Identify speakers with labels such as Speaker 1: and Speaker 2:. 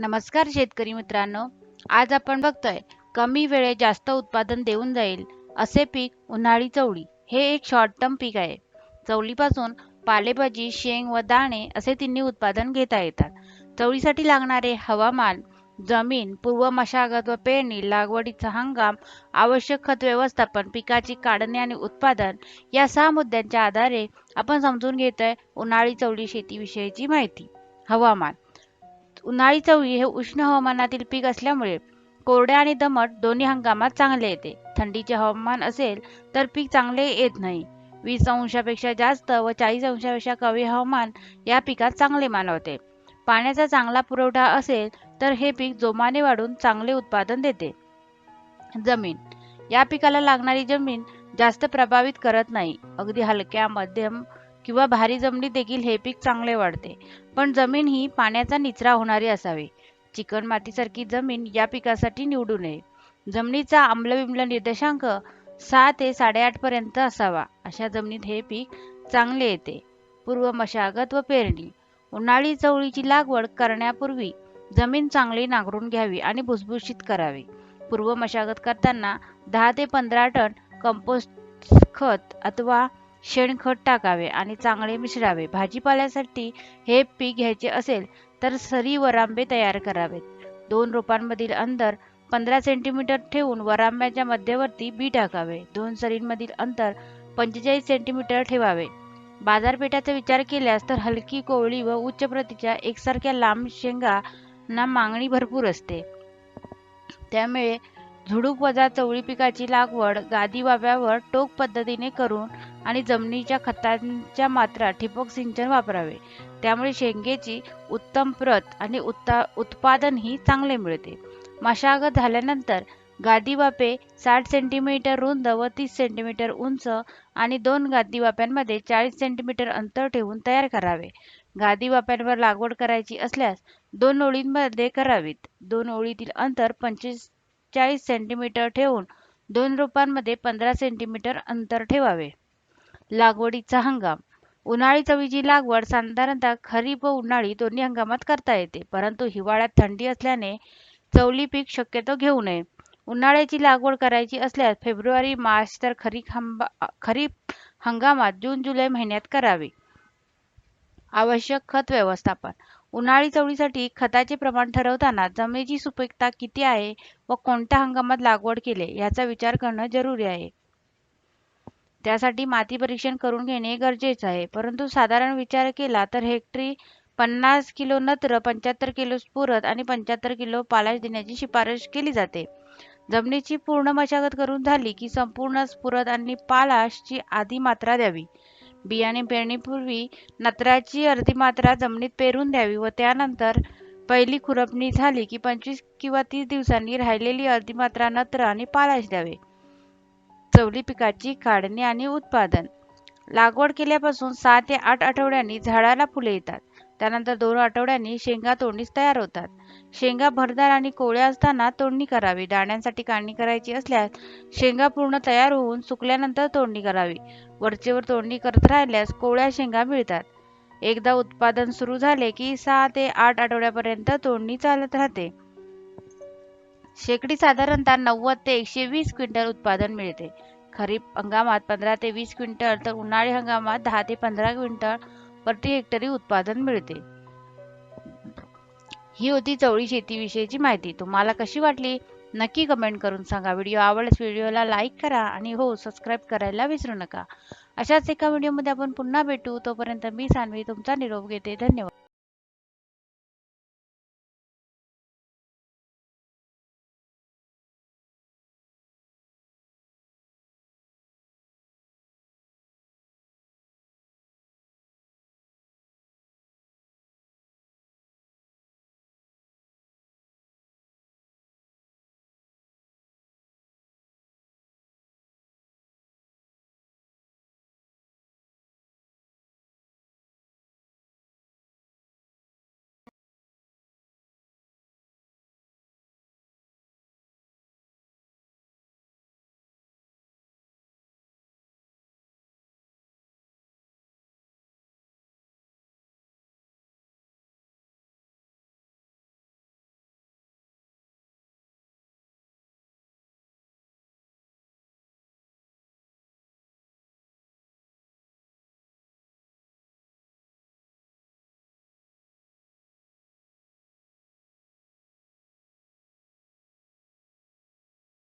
Speaker 1: नमस्कार शेतकरी मित्रांनो. आज आपण बघतोय कमी वेळेत जास्त उत्पादन देऊन जाईल असे पीक उन्हाळी चवळी हे एक शॉर्ट टर्म पीक आहे. चवळीपासून पालेभाजी शेंग व दाणे असे तिन्ही उत्पादन घेता येतात. चवळीसाठी लागणारे हवामान जमीन पूर्व मशागत व पेरणी लागवडीचा हंगाम आवश्यक खत व्यवस्थापन पिकाची काढणी आणि उत्पादन या सहा मुद्द्यांच्या आधारे आपण समजून घेतोय उन्हाळी चवळी शेतीविषयीची माहिती. हवामान. उन्हाळी चवळी हे उष्ण हवामानातील पीक असल्यामुळे कोरड्या आणि दमट दोन्ही हंगामात चांगले येते. थंडीचे हवामान असेल तर पीक चांगले येत नाही. वीस अंशापेक्षा जास्त व चाळीस अंशापेक्षा कमी हवामान या पिकात चांगले मानवते. पाण्याचा चांगला पुरवठा असेल तर हे पीक जोमाने वाढून चांगले उत्पादन देते. जमीन. या पिकाला लागणारी जमीन जास्त प्रभावित करत नाही. अगदी हलक्या मध्यम किंवा भारी जमिनीत देखील हे पीक चांगले वाढते. पण जमीन ही पाण्याचा निचरा होणारी असावी. चिकण मातीसारखी जमीन या पिकासाठी निवडू नये. जमिनीचा आम्लविम्ल निर्देशांक सहा ते साडेआठ पर्यंत असावा. अशा जमिनीत हे पीक चांगले येते. पूर्व मशागत व पेरणी. उन्हाळी चवळीची लागवड करण्यापूर्वी जमीन चांगली नांगरून घ्यावी आणि भुसभुशीत करावी. पूर्व मशागत करताना दहा ते पंधरा टन कंपोस्ट खत अथवा शेणखत टाकावे आणि चांगले मिसळावे भाजीपाल्यासाठी हे पीक घ्यायचे असेल तर सरी वरांबे तयार करावेत. दोन रोपांमधील अंतर पंधरा सेंटीमीटर ठेवून वरांब्याच्या मध्यवर्ती बी टाकावे. दोन सरींमधील अंतर पंचेचाळीस सेंटीमीटर ठेवावे. बाजारपेठाचा विचार केल्यास तर हलकी कोवळी व उच्च प्रतीच्या एकसारख्या लांब शेंगांना मागणी भरपूर असते. त्यामुळे झुडूप वजा चवळी पिकाची लागवड गादी वाव्यावर टोक पद्धतीने करून आणि जमिनीच्या खतांच्या मात्रा ठिबक सिंचन वापरावे. त्यामुळे शेंगेची उत्तम प्रत आणि उत्ता उत्पादनही चांगले मिळते. मशागत झाल्यानंतर गादी वापे साठ सेंटीमीटर रुंद व तीस सेंटीमीटर उंच आणि दोन गादी वाप्यांमध्ये चाळीस सेंटीमीटर अंतर ठेवून तयार करावे. गादी वाप्यांवर लागवड करायची असल्यास दोन ओळींमध्ये करावीत. दोन ओळीतील अंतर पंचेचाळीस सेंटीमीटर ठेवून दोन रोपांमध्ये पंधरा सेंटीमीटर अंतर ठेवावे. लागवडीचा हंगाम. उन्हाळी चवीची लागवड साधारणतः खरीप व उन्हाळी दोन्ही हंगामात करता येते परंतु हिवाळ्यात थंडी असल्याने चवली पीक शक्यतो घेऊ नये. उन्हाळ्याची लागवड करायची असल्यास फेब्रुवारी मार्च तर खरीप हंबा खरीप हंगामात जून जुलै महिन्यात करावी. आवश्यक खत व्यवस्थापन. उन्हाळी चवळीसाठी खताचे प्रमाण ठरवताना जमिनीची सुपीकता किती आहे व कोणत्या हंगामात लागवड केले याचा विचार करणं जरुरी आहे. त्यासाठी माती परीक्षण करून घेणे गरजेचे आहे. परंतु साधारण विचार केला तर हेक्टरी पन्नास किलो नत्र पंच्याहत्तर किलो स्फुरद आणि पंच्याहत्तर किलो पालाश देण्याची शिफारस केली जाते. जमिनीची पूर्ण मशागत करून झाली की संपूर्ण स्फुरद आणि पालाशची आधी मात्रा द्यावी. बियाणे पेरणीपूर्वी नत्राची अर्धी मात्रा जमिनीत पेरून द्यावी व त्यानंतर पहिली खुरपणी झाली की पंचवीस किंवा तीस दिवसांनी राहिलेली अर्धी मात्रा नत्र आणि पालाश द्यावे. चवली पिकाची काढणी आणि उत्पादन. लागवड केल्यापासून सहा ते आठ आठवड्यांनी झाडाला फुले येतात. त्यानंतर दोन आठवड्यांनी शेंगा तोडणीस तयार होतात. शेंगा भरदार आणि कोवळ्या असताना तोडणी करावी. दाण्यांसाठी काढणी करायची असल्यास शेंगा पूर्ण तयार होऊन सुकल्यानंतर तोडणी करावी. वरचेवर तोडणी करत राहिल्यास कोवळ्या शेंगा मिळतात. एकदा उत्पादन सुरू झाले की सहा ते आठ आठवड्यापर्यंत तोडणी चालत राहते. शेकडी साधारणतः नव्वद ते एकशे वीस क्विंटल उत्पादन मिळते. खरीप हंगामात पंधरा ते वीस क्विंटल तर उन्हाळी हंगामात दहा ते पंधरा क्विंटल प्रति हेक्टरी उत्पादन मिळते. ही होती चवळी शेतीविषयीची माहिती. तुम्हाला कशी वाटली? नक्की कमेंट करून सांगा. व्हिडिओ आवडल्यास व्हिडिओला लाईक करा आणि हो सबस्क्राईब करायला विसरू नका. अशाच एका व्हिडिओमध्ये आपण पुन्हा भेटू. तोपर्यंत मी सानवी तुमचा निरोप घेते. धन्यवाद.